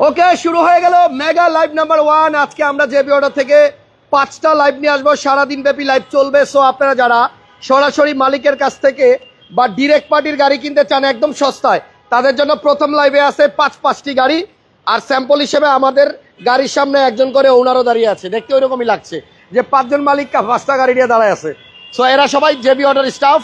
ওকে, শুরু হয়ে গেল মেগা লাইভ নাম্বার ওয়ান। আজকে আমরা জেবি অর্ডার থেকে পাঁচটা লাইভ নিয়ে আসব সারাদিন ব্যাপী লাইভ চলবে। সো আপনারা যারা সরাসরি মালিকের কাছ থেকে বা ডিরেক্ট পার্টির গাড়ি কিনতে চান, একদম সস্তায়, তাদের জন্য প্রথম লাইভে আছে পাঁচ, পাঁচটি গাড়ি। আর স্যাম্পল হিসেবে আমাদের গাড়ির সামনে একজন করে ওনারও দাঁড়িয়ে আছে। দেখতে ওইরকমই লাগছে যে পাঁচজন মালিক পাঁচটা গাড়ি নিয়ে দাঁড়ায় আছে। সো এরা সবাই JB order staff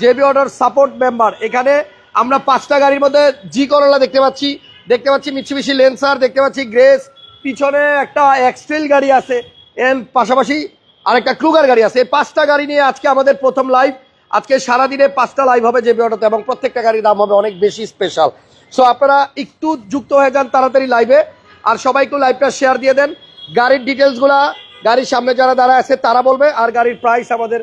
JB order support member এখানে আমরা পাঁচটা গাড়ির মধ্যে জি করলা দেখতে পাচ্ছি দেখতে পাচ্ছি মিছিমিছি লেন্সার, দেখতে পাচ্ছি গ্রেস। পিছনে একটা এক্সট্রেল গাড়ি আছে, এর পাশাপাশি আরেকটা ক্লুগার গাড়ি আছে। এই পাঁচটা গাড়ি নিয়ে আজকে আমাদের প্রথম লাইভ আজকে সারাদিনে পাঁচটা লাইভ হবে যে অটোতে এবং প্রত্যেকটা গাড়ির দাম হবে অনেক বেশি স্পেশাল সো আপনারা একটু যুক্ত হয়ে যান তাড়াতাড়ি লাইভে আর সবাই একটু লাইভটা শেয়ার দিয়ে দেন। গাড়ির ডিটেলসগুলা গাড়ির সামনে যারা দাঁড়ায় আছে, তারা বলবে। আর গাড়ির প্রাইস আমাদের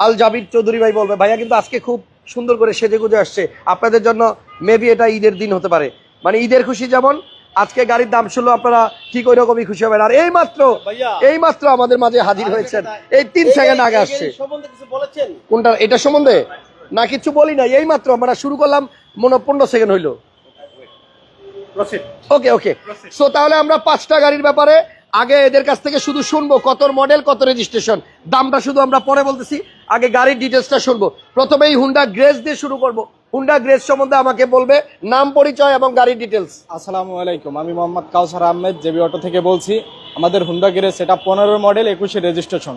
আল জাবির চৌধুরী ভাই বলবে। ভাইয়া, কিন্তু আজকে খুব সুন্দর করে সেজে গুজে আসছে। আপনাদের জন্য মেবি এটা ঈদের দিন হতে পারে। মানে ঈদের খুশি যেমন আজকে গাড়ির দাম শুনলো আপনারা ঠিক ওই রকমই খুশি হবেন। আর এই মাত্র এই মাত্র আমাদের মাঝে হাজির হয়েছেন। এই তিন সেকেন্ড আগে আসছে। কোনটা? এটা সম্বন্ধে? না কিছু বলি না এই মাত্র আমরা শুরু করলাম মনে পনেরো সেকেন্ড হইল। ওকে ওকে। সো তাহলে আমরা পাঁচটা গাড়ির ব্যাপারে আগে এদের কাছ থেকে শুধু শুনব কত মডেল কত রেজিস্ট্রেশন দামটা শুধু আমরা পরে বলতেছি। আগে গাড়ির ডিটেলসটা শুনব। প্রথমেই হুন্ডা গ্রেস দিয়ে শুরু করব। হুন্ডা গ্রেস সম্বন্ধে আমাকে বলবে নাম পরিচয় এবং গাড়ির ডিটেলস আসসালামু আলাইকুম আমি মোহাম্মদ কাউসার আহমেদ জেবি অটো থেকে বলছি। আমাদের হুন্ডা গিরে সেটা পনেরো মডেল একুশে রেজিস্ট্রেশন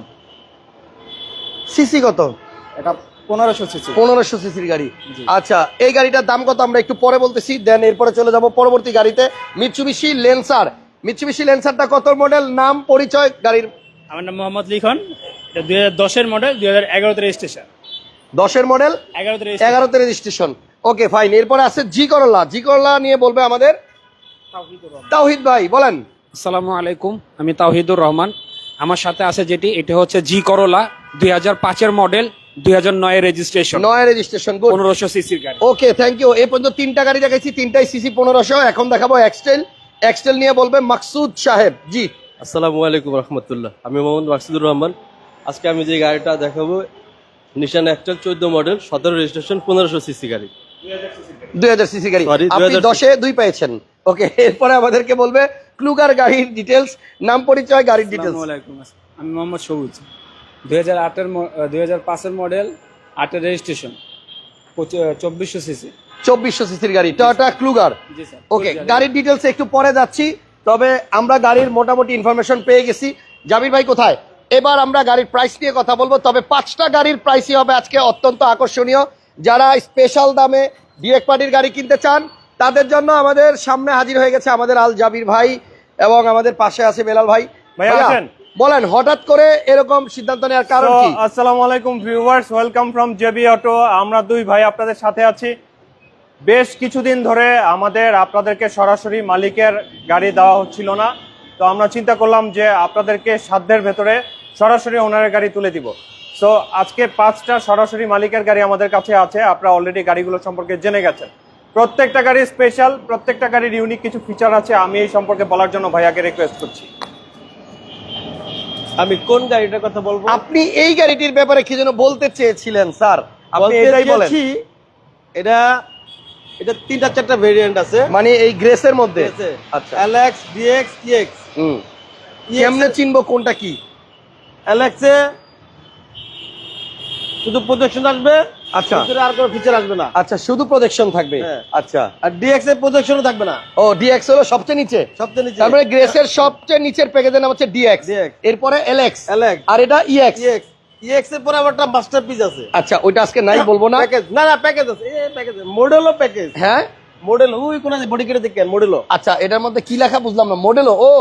সিসি কত? এটা পনেরোশো সিসি। পনেরোশো সিসির গাড়ি। আচ্ছা এই গাড়িটার দাম কত আমরা একটু পরে বলতেছি দেন এরপরে চলে যাব পরবর্তী গাড়িতে। মিৎসুবিশি লেন্সার মিৎসুবিশি লেন্সারটা কত মডেল নাম পরিচয় গাড়ির। আমার নাম মোহাম্মদ লিখন। এটা দুই হাজার দশের মডেল দুই হাজার এগারোতে রেজিস্ট্রেশন দশের মডেল এগারোতে এগারোতে রেজিস্ট্রেশন ওকে ফাইন এরপরে আছে জি করলা জি করলা নিয়ে বলবে আমাদের তাওহিদ ভাই বলেন। আসসালামু আলাইকুম আমি তাওহিদুর রহমান। আমার সাথে আছে যেটি এটা হচ্ছে জি করোলা দুই হাজার পাঁচের মডেল দুই হাজার নয়ের রেজিস্ট্রেশন নয় রেজিস্ট্রেশন পনেরোশো সিসির গাড়ি। ওকে থ্যাংক ইউ এই পর্যন্ত তিনটা গাড়ি দেখাইছি তিনটাই সিসি পনেরোশো। এখন দেখাবো এক্সটেল এক্সটেল নিয়ে বলবে মাকসুদ সাহেব। জি। আসসালামু আলাইকুম রহমতুল্লাহ। আমি মোহাম্মদ মাকসুদুর রহমান। আজকে আমি যে গাড়িটা দেখাবো নিশান অ্যাক্টাল চোদ্দ মডেল সতেরো রেজিস্ট্রেশন পনেরোশো সিসি গাড়ি। দুই হাজার সিসি গাড়ি। আপনি 2000 দশে দুই পেয়েছেন। ওকে এরপরে আমাদেরকে বলবে ক্লুগার গাড়ির ডিটেলস নাম পরিচয় গাড়ির ডিটেলস আমি মোহাম্মদ সবুজ। দুই হাজার আটের দুই হাজার পাঁচের মডেল আটের রেজিস্ট্রেশন চব্বিশশো সিসি চব্বিশশো সিসির গাড়ি টয়োটা ক্লুগার ওকে গাড়ির ডিটেলস একটু পরে যাচ্ছি তবে আমরা গাড়ির মোটামুটি ইনফরমেশন পেয়ে গেছি। জাবির ভাই কোথায়? এবার আমরা গাড়ির প্রাইস নিয়ে কথা বলব তবে পাঁচটা গাড়ির প্রাইসই হবে আজকে অত্যন্ত আকর্ষণীয়। যারা স্পেশাল দামে ডিরেক্ট পার্টির গাড়ি কিনতে চান তাদের জন্য আমাদের সামনে হাজির হয়ে গেছে আমাদের আল জাবির ভাই এবং আমাদের পাশে আছে বেলাল ভাই। বলেন হঠাৎ করে এরকম সিদ্ধান্ত নেওয়ার কারণ কি? আসসালামু আলাইকুম viewers welcome from JB auto আমরা দুই ভাই আপনাদের সাথে আছি। বেশ কিছুদিন ধরে আমাদের আপনাদেরকে সরাসরি মালিকের গাড়ি দেওয়া হচ্ছিল না। তো আমরা চিন্তা করলাম যে আপনাদেরকে সাধ্যের ভেতরে সরাসরি ওনারের গাড়ি তুলে দিব। সো আজকে পাঁচটা সরাসরি মালিকের গাড়ি আমাদের কাছে আছে আপনারা অলরেডি গাড়িগুলো সম্পর্কে জেনে গেছেন। প্রত্যেকটা গাড়ি স্পেশাল প্রত্যেকটা গাড়ির ইউনিক কিছু ফিচার আছে আমি এই সম্পর্কে বলার জন্য ভাইয়াকে রিকোয়েস্ট করছি। আমি কোন গাড়িটার কথা বলব? আপনি এই গাড়িটির ব্যাপারে কি যেন বলতে চেয়েছিলেন স্যার? আপনি এটাই বলেন। এটা এটা তিনটা চারটা ভেরিয়েন্ট আছে। মানে এই গ্রেসের মধ্যে? আচ্ছা। এলএক্স ডিএক্স টিএক্স হুম। কেমনে চিনবো কোনটা কি? এলএক্সে শুধু প্রজেকশন আসবে? আচ্ছা। আর কোনো ফিচার আসবে না। আচ্ছা শুধু প্রজেকশন থাকবে। হ্যাঁ। আচ্ছা। আর ডিএক্স এর প্রজেকশনও থাকবে না। ও ডিএক্স হলো সবচেয়ে নিচে। সবচেয়ে নিচে। তারপরে গ্রেসের সবচেয়ে নিচের প্যাকেজের নাম হচ্ছে ডিএক্স এরপরে এলএক্স এলএক্স আর এটা ইএক্স ইএক্স ইএক্স এর পরে আবার একটা মাস্টারপিস আছে। আচ্ছা ওইটা আজকে নাই বলব না। প্যাকেজ না না প্যাকেজ আছে। প্যাকেজ মডেলও প্যাকেজ হ্যাঁ? মডেল ওই কোন আছে বডি কেটে দেখেন মডেলও আচ্ছা এটার মধ্যে কি লেখা বুঝলাম না। মডেলো ও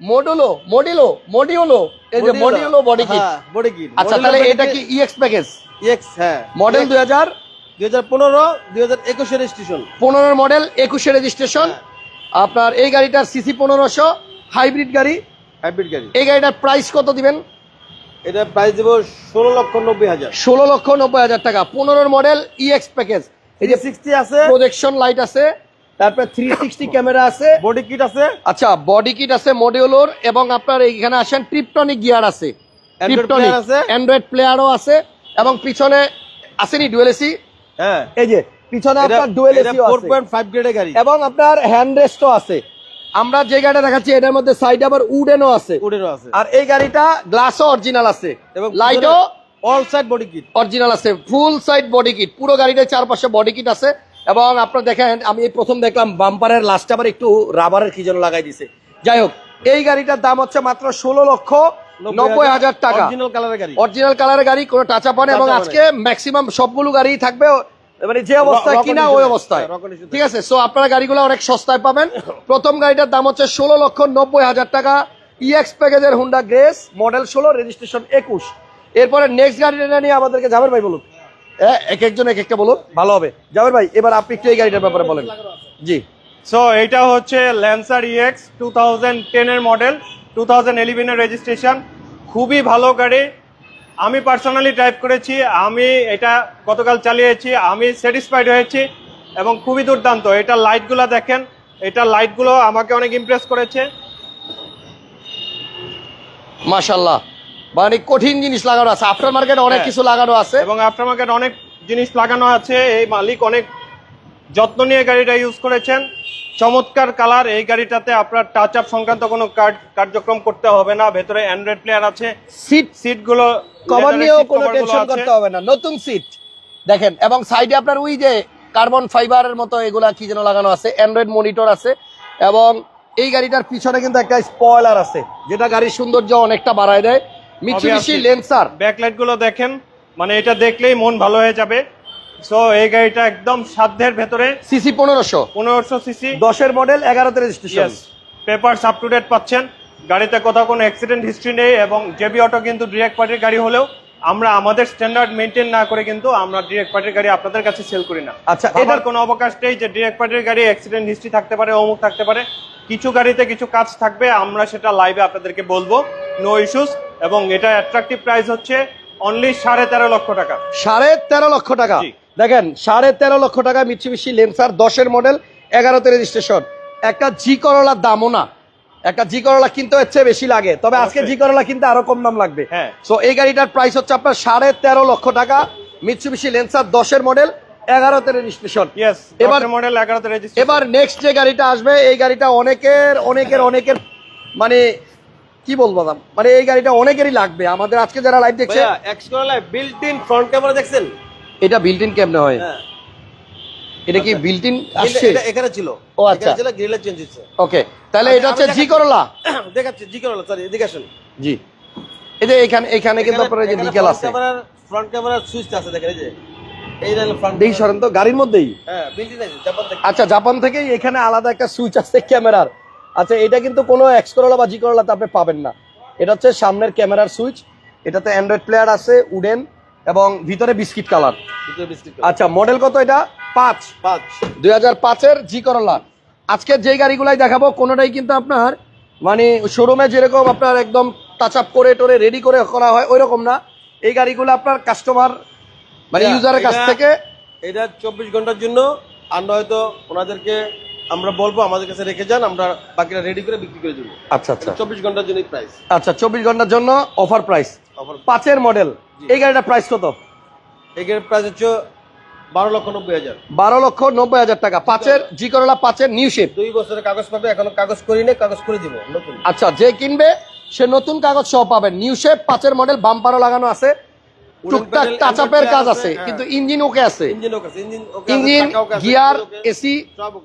মডেলো মডিলো মডিওলো এই যে মডিওলো বডি কিট বডি কিট আচ্ছা তাহলে এটা কি ইএক্স প্যাকেজ ইএক্স হ্যাঁ। মডেল দুই হাজার দুই হাজার পনেরো দুই হাজার একুশের স্টেশন পনেরো মডেল একুশে রেজিস্ট্রেশন আপনার এই গাড়িটার সিসি পনেরোশো হাইব্রিড গাড়ি। হাইব্রিড গাড়ি। এই গাড়িটার প্রাইস কত দিবেন? এটা প্রাইস দেবো ষোলো লক্ষ নব্বই হাজার। ষোলো লক্ষ নব্বই হাজার টাকা। পনেরোর মডেল ইএক্স প্যাকেজ এই যে সিক্সটি আছে। প্রজেকশন লাইট আছে। তারপরে থ্রি সিক্সটি ক্যামেরা আছে। বডি কিট আছে? আচ্ছা বডি কিট আছে মডিউলোর এবং আপনার এইখানে আসেন ট্রিপটনিক গিয়ার আছে। ট্রিপটনিক আছে। অ্যান্ড্রয়েড প্লেয়ারও আছে এবং পিছনে আসেনি ডুয়েল এসি হ্যাঁ। এই যে পিছনে আপনার ডুয়েল এসি আছে। গ্রেডের গাড়ি। এবং আপনার হ্যান্ড রেস্টও আছে। আমরা যে গাড়িটা দেখাচ্ছি এটার মধ্যে সাইড আবার উডেনও আছে। উডেরও আছে। আর এই গাড়িটা গ্লাসও অরিজিনাল আছে। এবং লাইটও all side body kit original আছে ফুল সাইড বডি কিট পুরো গাড়িটার চারপাশে বডি কিট আছে। এবং আপনারা দেখেন আমি এই প্রথম দেখলাম বাম্পারের লাস্ট আবার একটু রাবারের কি যেন লাগাই দিছে। যাই হোক এই গাড়িটার দাম হচ্ছে মাত্র ষোলো লক্ষ নব্বই হাজার টাকা। অরিজিনাল কালারের গাড়ি। কোনো টাচা পানে এবং আজকে ম্যাক্সিমাম সবগুলো গাড়ি থাকবে মানে যে অবস্থায় কিনা ওই অবস্থায়। ঠিক আছে। সো আপনারা গাড়িগুলো অনেক সস্তায় পাবেন। প্রথম গাড়িটার দাম হচ্ছে ষোলো লক্ষ নব্বই হাজার টাকা। ইএক্স প্যাকেজের হুন্ডা গ্রেস মডেল ষোলো রেজিস্ট্রেশন একুশ। এরপরে নেক্সট গাড়িটা নিয়ে আমাদেরকে যাবেন ভাই বলুন। এক একজন এক একটা বলুন। ভালো হবে। যাবেন ভাই এবার আপনি একটু এই গাড়িটার ব্যাপারে বলেন। জি। সো এইটা হচ্ছে ল্যান্সার ইএক্স টু থাউজেন্ড টেনের মডেল টু থাউজেন্ড এলিভেনের রেজিস্ট্রেশন খুবই ভালো গাড়ি। আমি পার্সোনালি ড্রাইভ করেছি। আমি এটা গতকাল চালিয়েছি। আমি স্যাটিসফাইড হয়েছি এবং খুবই দুর্দান্ত। এটা লাইটগুলো দেখেন। এটা লাইটগুলো আমাকে অনেক ইমপ্রেস করেছে। মাশাল্লাহ মানে কঠিন জিনিস লাগানো আছে। আফটার মার্কেট অনেক হ্যাঁ। কিছু লাগানো আছে। এবং আফটার মার্কেট অনেক জিনিস লাগানো আছে। এই মালিক অনেক যত্ন নিয়ে গাড়িটা ইউজ করেছেন। চমৎকার কালার এই গাড়িটাতে আপনার টাচ আপ সংক্রান্ত কোনো কার্য- কার্যক্রম করতে হবে না। ভেতরে অ্যান্ড্রয়েড প্লেয়ার আছে। সিট সিটগুলো কভার নিয়েও কোনো টেনশন করতে হবে না। নতুন সিট দেখেন এবং সাইডে আপনার ওই যে কার্বন ফাইবারের মতো এগুলা কি যেন লাগানো আছে। অ্যান্ড্রয়েড মনিটর আছে। এবং এই গাড়িটার পিছনে কিন্তু একটা স্পয়লার আছে যেটা গাড়ির সৌন্দর্য অনেকটা বাড়ায় দেয়। মিচুবিশি. লেন্সার ব্যাকলাইটগুলো দেখেন মানে এটা দেখলেই মন ভালো হয়ে যাবে। সো এই গাড়িটা একদম সাধ্যের ভেতরে। সিসি পনেরোশো। পনেরোশো সিসি দশের মডেল এগারোতে registration papers up to date পাচ্ছেন। গাড়িতে কোথাও কোনো অ্যাক্সিডেন্ট হিস্ট্রি নেই এবং জেবি অটো কিন্তু ডিরেক্ট পার্টির গাড়ি হলেও আমরা আমাদের স্ট্যান্ডার্ড মেনটেন না করে কিন্তু আমরা ডিরেক্ট পার্টির গাড়ি আপনাদের কাছে সেল করি না। আচ্ছা, এটার কোনো অবকাশ নেই যে ডিরেক্ট পার্টির গাড়ি অ্যাক্সিডেন্ট হিস্ট্রি থাকতে পারে অমুক থাকতে পারে। কিছু গাড়িতে কিছু কাজ থাকবে আমরা সেটা লাইভে আপনাদেরকে বলব। নো ইস্যুস এবং এটা অ্যাট্রাকটিভ প্রাইস হচ্ছে অনলি সাড়ে তেরো লক্ষ টাকা। সাড়ে তেরো লক্ষ টাকা। দেখেন সাড়ে তেরো লক্ষ টাকা মিচুবিশি লেন্সার দশের মডেল এগারোতে রেজিস্ট্রেশন একটা জি করলার দামও না। একটা জি করলা কিনতে হচ্ছে বেশি লাগে। তবে আজকে। জি করলা কিনতে আরও কম দাম লাগবে। হ্যাঁ। সো এই গাড়িটার প্রাইস হচ্ছে আপনার সাড়ে তেরো লক্ষ টাকা। মিচুবিশি লেন্সার দশের মডেল এগারোতে রেজিস্ট্রেশন এবার মডেল এগারোতে এবার নেক্সট যে গাড়িটা আসবে এই গাড়িটা অনেকের অনেকের অনেকের মানে কি বলব দাম? মানে এই গাড়িটা অনেকেরই লাগবে। আমাদের আজকে যারা লাইভ দেখছে বিল্ট ইন ফ্রন্ট ক্যামেরা দেখছেন? এটা বিল্ট ইন কেমনে হয়? হ্যাঁ। এটা কি বিল্ট ইন আসছে এটা- এটা এখানে ছিল। ও, আচ্ছা। এখানে ছিল গ্রিলে চেঞ্জ হচ্ছে। ওকে তাহলে এটা হচ্ছে জি। করলা দেখাচ্ছি জি করলা সরি এদিকে আসুন। জি। এই যে এখানে এখানে কিন্তু আপনার এই যে নিকেল আছে। ক্যামেরার ফ্রন্ট ক্যামেরার সুইচ আছে দেখেন এই যে। এই সরেন তো গাড়ির মধ্যেই? হ্যাঁ জাপান থেকে। আচ্ছা জাপান থেকেই এখানে আলাদা একটা সুইচ আছে ক্যামেরার। আচ্ছা এটা কিন্তু কোনো এক্স করলা বা জি করলাতে আপনি পাবেন না। এটা হচ্ছে সামনের ক্যামেরার সুইচ এটাতে অ্যান্ড্রয়েড প্লেয়ার আছে উডেন এবং ভিতরে বিস্কিট কালার আচ্ছা মডেল কত এটা? পাঁচ। পাঁচ। দুই হাজার পাঁচের জি করলা। আজকে যে গাড়িগুলাই দেখাবো কোনোটাই কিন্তু আপনার মানে শোরুমে যেরকম আপনার একদম টাচ আপ করে টোরে রেডি করে করা হয় ওই রকম না। এই গাড়িগুলো আপনার কাস্টমার মানে ইউজারের কাছ থেকে। এটা চব্বিশ ঘণ্টার জন্য আমরা হয়তো ওনাদেরকে আমরা বলব আমাদের কাছে রেখে যান আমরা বাকিটা রেডি করে বিক্রি করে দেবো। আচ্ছা আচ্ছা। চব্বিশ ঘণ্টার জন্য প্রাইস আচ্ছা চব্বিশ ঘণ্টার জন্য অফার প্রাইস অফার পাঁচের মডেল এই গাড়িটার প্রাইস কত? এগের প্রাইস হচ্ছে বারো লক্ষ নব্বই হাজার। বারো লক্ষ নব্বই হাজার টাকা। পাঁচের জি করলা পাঁচের নিউ শেপ দুই বছরের কাগজ পাবে এখনও কাগজ করি না কাগজ করে দিব নতুন। আচ্ছা যে কিনবে সে নতুন কাগজ সহ পাবেন নিউ শেপ পাঁচের মডেল বাম্পারও লাগানো আছে। টুকটাক টাচ আপের কাজ আছে আছে, কিন্তু ইঞ্জিন ওকে আছে। ইঞ্জিন গিয়ার এসি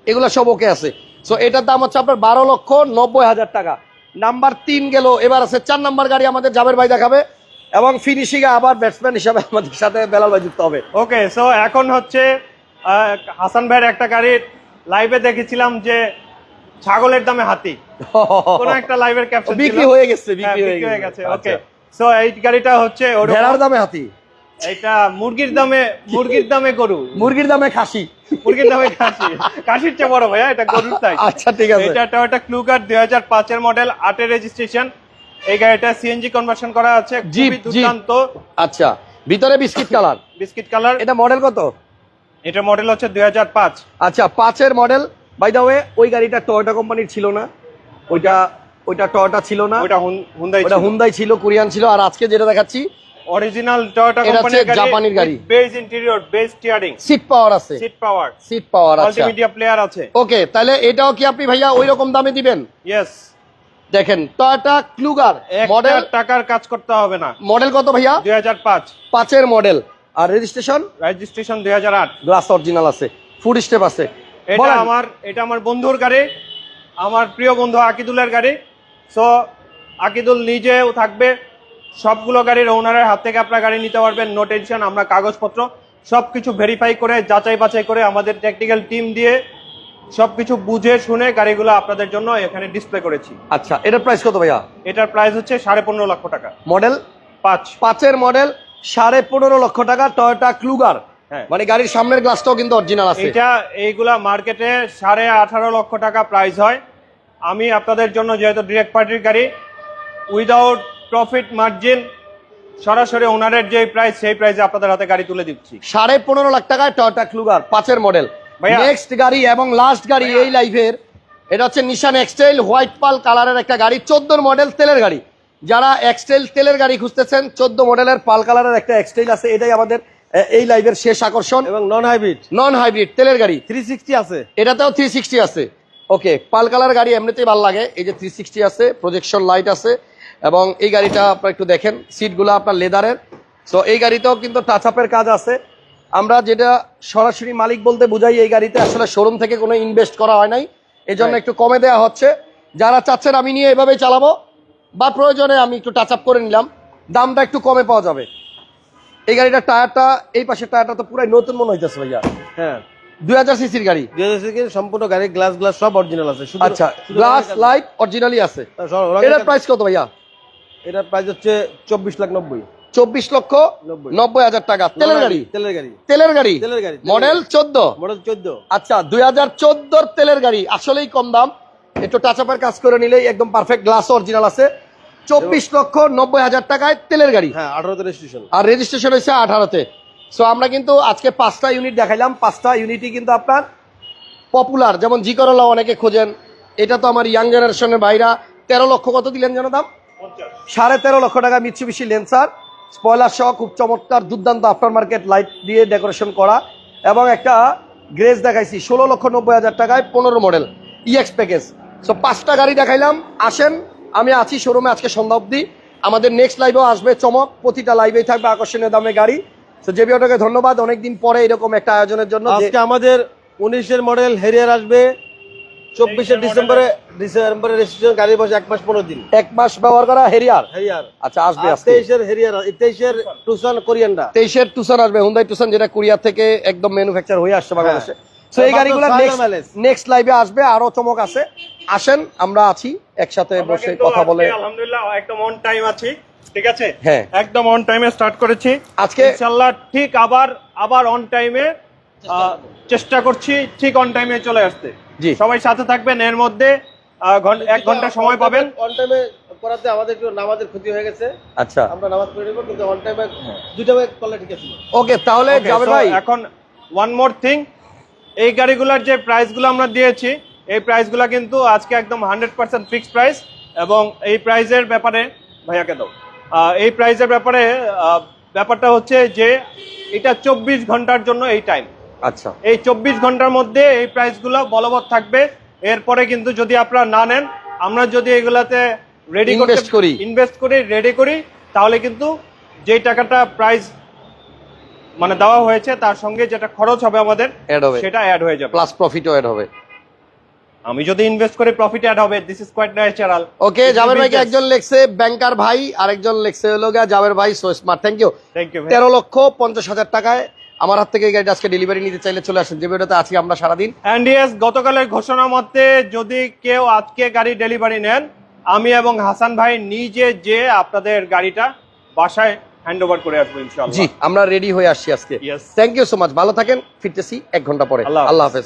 এগুলো সব ওকে আছে। সো এটার দাম হচ্ছে আপনার বারো লক্ষ নব্বই হাজার টাকা। নাম্বার তিন গেল এবার আছে চার নাম্বার গাড়ি আমাদের জাবের ভাই দেখাবে। এবং ফিনিশিং এ আবার ব্যাটসম্যান হিসাবে আমাদের সাথে বেলাল ভাই যুক্ত হবে। ওকে সো এখন হচ্ছে হাসান ভাইয়ের একটা গাড়ির লাইভে দেখেছিলাম যে ছাগলের দামে হাতি। কোন একটা লাইভের ক্যাপশন বিক্রি হয়ে গেছে বিক্রি হয়ে গেছে। ওকে আচ্ছা। সো এই গাড়িটা হচ্ছে ভেড়ার দামে হাতি। এটা মুরগির দামে মুরগির দামে গরু। মুরগির দামে খাসি। মুরগির দামে খাসি। কাশির চেয়ে বড় ভাইয়া এটা গরুর তাই আচ্ছা ঠিক আছে। এটা টয়োটা ক্লুগার দুই হাজার পাঁচের মডেল আটের রেজিস্ট্রেশন এই গাড়িটা সিএনজি কনভার্সন করা আছে জিপ, দুর্দান্ত। আচ্ছা ভিতরে বিস্কিট কালার। Biscuit colour. এটা মডেল কত? এটা মডেল হচ্ছে দুই হাজার পাঁচ। আচ্ছা পাঁচের মডেল বাই দা ওয়ে ওই গাড়িটা টয়োটা কোম্পানির ছিল না। ওইটা ওইটা টয়োটা ছিল না। ওইটা হুন্দাই ওটা হুন্দাই ছিল। কোরিয়ান ছিল আর আজকে যেটা দেখাচ্ছি অরিজিনাল টয়োটা কোম্পানির গাড়ি জাপানির গাড়ি। Beige interior beige steering seat power আছে। সিট পাওয়ার সিট পাওয়ার আছে মাল্টিমিডিয়া প্লেয়ার আছে। ওকে তাহলে এটাও কি আপনি ভাইয়া ওই রকম দামে দিবেন? ইয়েস দেখেন টয়োটা ক্লুগার মডেল টাকার কাজ করতে হবে না। মডেল কত ভাইয়া? দুই হাজার পাঁচ। পাঁচের মডেল আর রেজিস্ট্রেশন রেজিস্ট্রেশন দুই হাজার আট। গ্লাস অরিজিনাল আছে ফুড স্টেপ আছে। এটা আমার এটা আমার বন্ধুর গাড়ি আমার প্রিয় বন্ধু আকিদুলের গাড়ি। সো আকিদুল নিজেও থাকবে সবগুলো গাড়ির ওনারের হাত থেকে আপনার গাড়ি নিতে পারবেন নো টেনশন আমরা কাগজপত্র সবকিছু ভেরিফাই করে যাচাই বাছাই করে আমাদের টেকনিক্যাল টিম দিয়ে সবকিছু বুঝে শুনে গাড়িগুলো আপনাদের জন্য এখানে ডিসপ্লে করেছি। আচ্ছা এটার প্রাইস কত ভাইয়া? এটার প্রাইস হচ্ছে সাড়ে পনেরো লক্ষ টাকা। মডেল? পাঁচ। পাঁচের মডেল সাড়ে পনেরো লক্ষ টাকা টয়োটা ক্লুগার হ্যাঁ। মানে গাড়ির সামনের গ্লাসটাও কিন্তু অরিজিনাল আছে। এটা এইগুলা মার্কেটে সাড়ে আঠারো লক্ষ টাকা প্রাইস হয়। আমি আপনাদের জন্য যেহেতু ডিরেক্ট পার্টির গাড়ি উইদাউট প্রফিট মার্জিন সরাসরি ওনারের যে প্রাইস সেই প্রাইসে আপনাদের হাতে গাড়ি তুলে দিচ্ছি। সাড়ে পনেরো লাখ টাকায় টয়োটা ক্লুগার পাঁচের মডেল। নেক্সট গাড়ি এবং লাস্ট গাড়ি এই লাইফের এটা হচ্ছে নিশান এক্সটাইল হোয়াইট পাল কালারের একটা গাড়ি চোদ্দোর মডেল তেলের গাড়ি। যারা এক্সটাইল তেলের গাড়ি খুঁজতেছেন চোদ্দ মডেলের পাল কালারের একটা এক্সটাইল আছে এটাই আমাদের এই লাইভের শেষ আকর্ষণ। এবং নন হাইব্রিড নন হাইব্রিড তেলের গাড়ি। থ্রি সিক্সটি আছে। এটাতেও থ্রি সিক্সটি আছে। ওকে পাল কালার গাড়ি এমনিতেই ভালো লাগে এই যে থ্রি সিক্সটি আছে প্রজেকশন লাইট আছে এবং এই গাড়িটা আপনারা একটু দেখেন সিটগুলো আপনার লেদারের সো এই গাড়িতেও কিন্তু টাচ আপের কাজ আছে। আমরা যেটা সরাসরি মালিক বলতে বুঝাই এই গাড়িতে আসলে শোরুম থেকে কোনো ইনভেস্ট করা হয় নাই। এই জন্য একটু কমে দেওয়া হচ্ছে। যারা চাচ্ছেন আমি নিয়ে এভাবেই চালাবো বা প্রয়োজনে আমি একটু টাচ আপ করে নিলাম। দামটা একটু কমে পাওয়া যাবে। এই গাড়িটার টায়ারটা এই পাশের টায়ারটা তো পুরাই নতুন মনে হইতেছে ভাইয়া। হ্যাঁ। দুই হাজার সিসির গাড়ি। দুই হাজার সম্পূর্ণ গাড়ির গ্লাস গ্লাস সব অরিজিনাল আছে। আচ্ছা গ্লাস লাইট অরিজিনালি আছে। এটার প্রাইস কত ভাইয়া? এটার প্রাইস হচ্ছে চব্বিশ লাখ নব্বই। চব্বিশ লক্ষ নব্বই। হাজার টাকা। তেলের গাড়ি। তেলের গাড়ি। তেলের গাড়ি। তেলের গাড়ি, মডেল চোদ্দ। মডেল চোদ্দ। আচ্ছা দুই হাজার চোদ্দোর তেলের গাড়ি আসলেই কম দাম। একটু টাচ আপের কাজ করে নিলেই একদম পারফেক্ট গ্লাস অরিজিনাল আছে। চব্বিশ লক্ষ নব্বই হাজার টাকায় তেলের গাড়ি। হ্যাঁ আঠারোতে রেজিস্ট্রেশন আর রেজিস্ট্রেশন হয়েছে আঠারোতে। সো আমরা কিন্তু আজকে পাঁচটা ইউনিট দেখাইলাম। পাঁচটা ইউনিটই কিন্তু আপনার পপুলার যেমন জি করলা অনেকে খোঁজেন। এটা তো আমার ইয়াং জেনারেশনের ভাইরা। তেরো লক্ষ কত দিলেন যেন দাম? সাড়ে তেরো লক্ষ টাকা মিৎসুবিশি লেন্সার স্পয়লার সহ খুব চমৎকার, দুর্দান্ত আফটার মার্কেট লাইট দিয়ে ডেকোরেশন করা এবং একটা গ্রেস দেখাইছি, ষোলো লক্ষ নব্বই হাজার টাকায় পনেরো মডেল ইএক্স প্যাকেজ সো পাঁচটা গাড়ি দেখাইলাম, আসেন, আমি আছি শোরুমে আজকে সন্ধ্যা অবধি। আমাদের নেক্সট লাইভেও আসবে চমক, প্রতিটা লাইভেই থাকবে আকর্ষণীয় দামে গাড়ি। তো জেবি অটোকে ধন্যবাদ, অনেকদিন পরে এরকম একটা আয়োজনের জন্য আজকে আমাদের উনিশের মডেল হেরিয়ার আসবে চব্বিশে ডিসেম্বরে ডিসেম্বরে রেজিস্ট্রেশন গাড়ি বসে এক মাস পনেরো দিন। এক মাস ব্যবহার করা হেরিয়ার? হেরিয়ার। আচ্ছা আসবে তেইশের হেরিয়ার তেইশের টুসান কোরিয়ানটা তেইশের টুসান আসবে। হুন্দাই টুসান যেটা কোরিয়া থেকে একদম ম্যানুফ্যাকচার হয়ে আসছে বাংলাদেশে। তো এই গাড়িগুলো। নেক্সট লাইভে আসবে। আরও চমক আছে। আসেন আমরা আছি একসাথে বসে কথা বলে আলহামদুলিল্লাহ একদম অন টাইম আছি। ঠিক আছে? হ্যাঁ। একদম অন টাইমে স্টার্ট করেছি। আজকে ইনশাআল্লাহ ঠিক আবার আবার অন টাইমে চেষ্টা করছি ঠিক অন টাইমে চলে আসতে। সবাই সাথে থাকবেন এর মধ্যে এক ঘণ্টা সময় পাবেন। অন টাইমে করাতে আমাদের একটু নামাজের ক্ষতি হয়ে গেছে। আচ্ছা। আমরা নামাজ পড়ে নেব কিন্তু অন টাইমে দুইটা ওয়ে করলে ঠিক আছে। ওকে তাহলে ভাই। এখন ওয়ান মোর থিং এই গাড়িগুলোর যে প্রাইসগুলো আমরা দিয়েছি এই প্রাইসগুলো কিন্তু আজকে একদম হান্ড্রেড পার্সেন্ট ফিক্স প্রাইস এবং এই প্রাইসের ব্যাপারে ভাইয়াকে দাও। এই প্রাইসের ব্যাপারে ব্যাপারটা হচ্ছে যে এটা চব্বিশ ঘণ্টার জন্য এই টাইম আচ্ছা। এই চব্বিশ ঘণ্টার মধ্যে এই প্রাইসগুলো বলবৎ থাকবে। এরপরে কিন্তু যদি আপনারা না নেন আমরা যদি এগুলাতে রেডি Invest করি। ইনভেস্ট করি রেডি করি তাহলে কিন্তু যেই টাকাটা প্রাইস মানে দেওয়া হয়েছে তার সঙ্গে যেটা খরচ হবে আমাদের সেটা অ্যাড হয়ে যাবে। প্লাস প্রফিটও অ্যাড হবে। আমি যদি ইনভেস্ট করে প্রফিট অ্যাড হবে। This is quite natural okay Jaber ভাইকে একজন লেখছে ব্যাংকার ভাই আরেকজন লেখছে হলো গিয়া জাবের ভাই so smart thank you thank you তেরো লক্ষ পঞ্চাশ হাজার টাকায় আমার হাত থেকে গাড়ি আজকে ডেলিভারি নিতে চাইলে চলে আসেন। যে ভিডিওতে আছি আমরা সারাদিন। অ্যান্ড ইয়েস গতকালের ঘোষণা মতে যদি কেউ আজকে গাড়ি ডেলিভারি নেন আমি এবং হাসান ভাই নিজে যে আপনাদের গাড়িটা বাসায় হ্যান্ড ওভার করে আসব ইনশাআল্লাহ। জি আমরা রেডি হয়ে আসছি আজকে. থ্যাংক ইউ সো মাচ ভালো থাকেন ফিরতেছি এক ঘণ্টা পরে। আল্লাহ আল্লাহ হাফেজ।